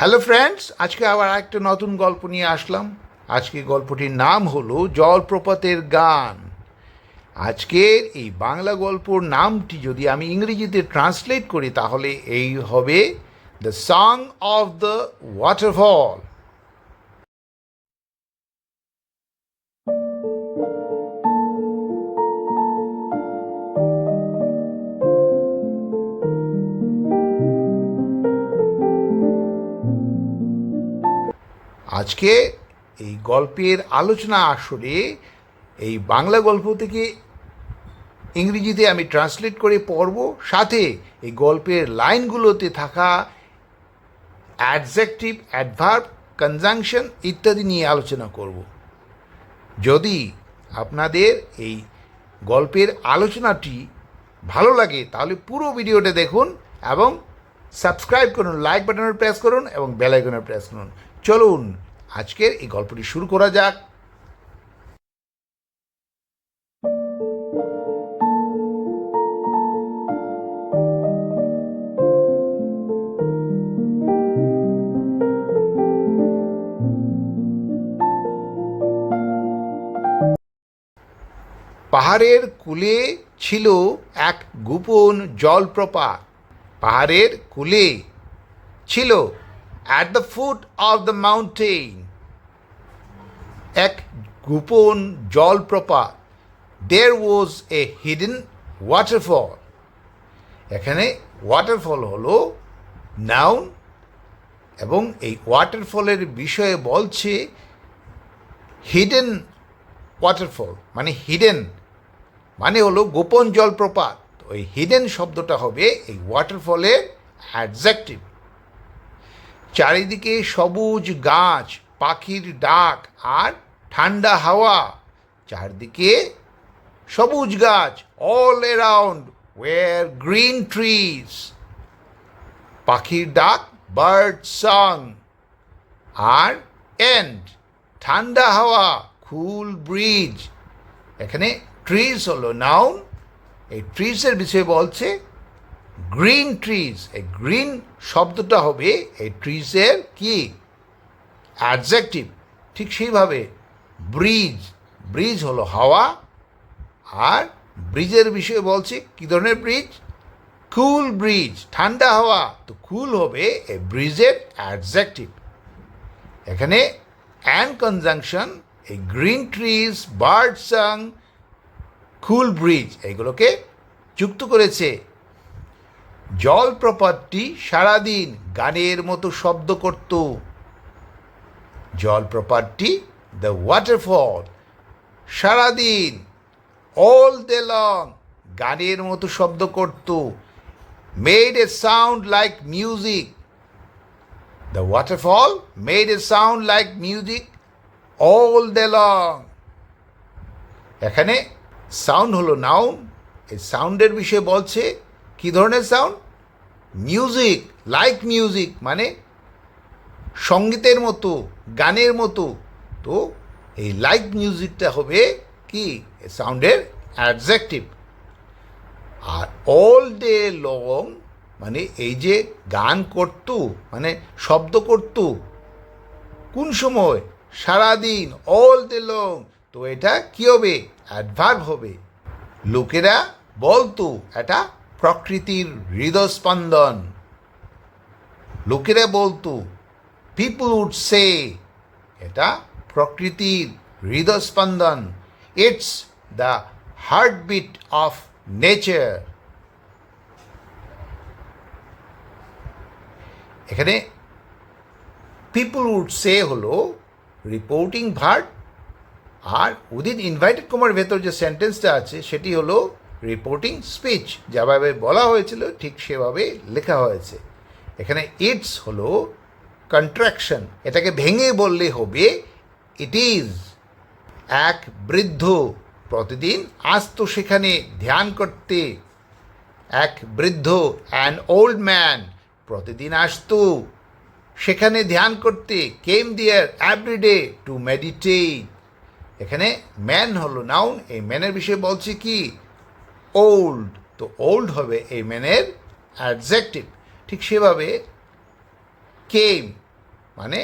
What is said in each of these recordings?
Hello friends আজকে আবার একটা নতুন গল্প নিয়ে আসলাম আজকে গল্পটির নাম হলো জলপ্রপাতের গান আজকের এই বাংলা গল্পর নামটি যদি আমি ইংরেজিতে ট্রান্সলেট করি তাহলে এই হবে the song of the waterfall আজকে এই গল্পের আলোচনা আসলে এই বাংলা গল্প থেকে ইংরেজিতে আমি ট্রান্সলেট করে পড়ব সাথে এই গল্পের লাইনগুলোতে থাকা অ্যাডজেক্টিভ অ্যাডভার্ব কনজাংশন ইত্যাদি নিয়ে আলোচনা করব যদি আপনাদের এই গল্পের আলোচনাটি ভালো লাগে তাহলে পুরো ভিডিওটা দেখুন এবং সাবস্ক্রাইব করুন লাইক বাটনের প্রেস করুন এবং বেল আইকনের প্রেস করুন চলুন আজকের এই গল্পটি শুরু করা যাক পাহাড়ের কুলে ছিল এক গোপন জলপ্রপাত পাহাড়ের কুলে ছিল at the foot of the mountain এক গোপন জলপ্রপাত there was a hidden waterfall এখানে ওয়াটারফল হলো নাউন এবং এই ওয়াটারফলের বিষয়ে বলছে হিডেন ওয়াটারফল মানে হিডেন মানে হলো গোপন জলপ্রপাত ওই হিডেন শব্দটা হবে এই ওয়াটারফলের অ্যাডজেক্টিভ চারিদিকে সবুজ গাছ পাখির ডাক আর ঠান্ডা হাওয়া চারদিকে সবুজ গাছ all around were green trees পাখির ডাক বার্ড সং আর এন্ড ঠান্ডা হাওয়া কুল ব্রিজ এখানে ট্রিজ হলো নাউন এই ট্রিজের বিষয়ে বলছে গ্রিন ট্রিজ এই গ্রিন শব্দটা হবে এই ট্রিজের কি অ্যাডজেক্টিভ ঠিক সেইভাবে ব্রিজ ব্রিজ হলো হাওয়া আর ব্রিজের বিষয়ে বলছি কী ধরনের ব্রিজ কুল ব্রিজ ঠান্ডা হাওয়া তো কুল হবে এ ব্রিজের অ্যাডজেক্টিভ এখানে অ্যান্ড কনজাংশন এই green trees bird sang cool breeze এগুলোকে যুক্ত করেছে জলপ্রপাতটি সারাদিন গানের মতো শব্দ করত জলপ্রপাতটি দ্য ওয়াটারফল সারাদিন অল দে লং গানের মতো শব্দ করত made a sound like music the waterfall made a sound like music all day long এখানে সাউন্ড হলো নাউন এই সাউন্ডের বিষয়ে বলছে কী ধরনের সাউন্ড মিউজিক লাইক মিউজিক মানে সঙ্গীতের মতো গানের মতো তো এই লাইক মিউজিকটা হবে কি সাউন্ডের অ্যাডজেক্টিভ আর অল ডে লং মানে এই যে গান করতু মানে শব্দ করত কোন সময় সারাদিন অল ডে লং তো এটা কী হবে অ্যাডভার্ব হবে লোকেরা বলতো এটা প্রকৃতির হৃদস্পন্দন লোকেরা বলতো পিপুল উড সে এটা প্রকৃতির হৃদস্পন্দন it's the heartbeat of nature এখানে পিপুল উড সে হলো রিপোর্টিং ভার্ট আর উদিন ইনভাইটেড কুমার ভেতর যে সেন্টেন্সটা আছে সেটি হলো রিপোর্টিং স্পিচ যেভাবে বলা হয়েছিল ঠিক সেভাবে লেখা হয়েছে এখানে ইটস হলো কন্ট্রাকশন এটাকে ভেঙে বললে হবে ইট ইজ এক বৃদ্ধ প্রতিদিন আসতো সেখানে ধ্যান করতে এক বৃদ্ধ অ্যান ওল্ড ম্যান প্রতিদিন আসতো সেখানে ধ্যান করতে came there every day to meditate এখানে ম্যান হলো নাউন এই ম্যানের বিষয়ে বলছে কি ওল্ড তো ওল্ড হবে এই ম্যানের অ্যাডজেক্টিভ ঠিক সেভাবে কেম মানে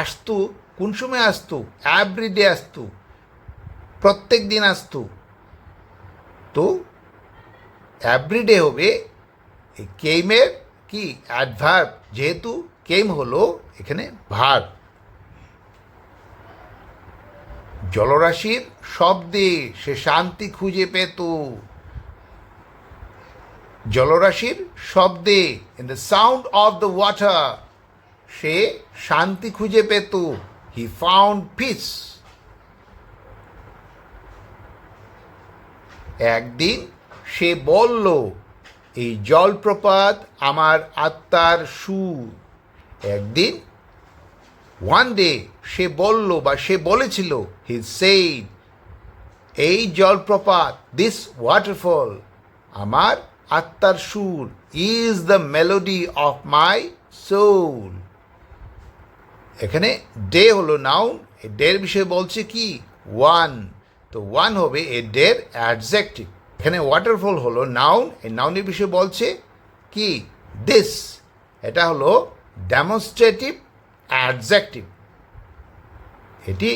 আসতু কোন সময় আসতু অ্যাভরিডে আসতু প্রত্যেক দিন আসতু তো অ্যাভরিডে হবে এই কেমের কি অ্যাডভার্ব যেহেতু কেম হলো এখানে ভার জলরাশির শব্দে সে শান্তি খুঁজে পেত জলরাশির শব্দে in the sound of the water সে শান্তি খুঁজে পেত হি ফাউন্ড পিস একদিন সে বলল এই জলপ্রপাত আমার আত্মার সুর একদিন ওয়ান ডে সে বলল বা সে বলেছিল হি সেই এই জলপ্রপাত দিস ওয়াটারফল আমার আত্মার সুর is the melody of my soul এখানে ডে হলো নাউন এ ডের বিষয়ে বলছে কি ওয়ান তো ওয়ান হবে এ ডের অ্যাডজেক্টিভ এখানে ওয়াটারফল হলো নাউন এ নাউনের বিষয়ে বলছে কি দিস এটা হলো ডেমনস্ট্রেটিভ অ্যাডজেক্টিভ এটি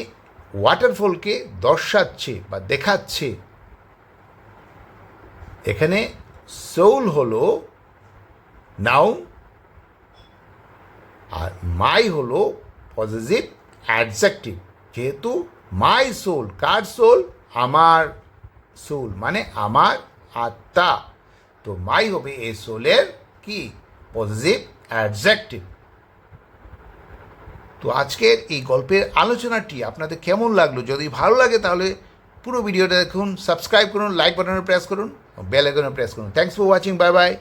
ওয়াটারফলকে দর্শাচ্ছে বা দেখাচ্ছে এখানে সোল হল নাও আর মাই হল পজিটিভ অ্যাডজেক্টিভ যেহেতু মাই সোল কার সোল আমার সোল মানে আমার আত্মা তো মাই হবে এ সোলের কি পজিটিভ অ্যাডজেক্টিভ তো আজকের এই গল্পের আলোচনাটি আপনাদের কেমন লাগলো যদি ভালো লাগে তাহলে পুরো ভিডিওটা দেখুন সাবস্ক্রাইব করুন লাইক বাটনে প্রেস করুন bell icon and press. Thanks for watching. Bye bye.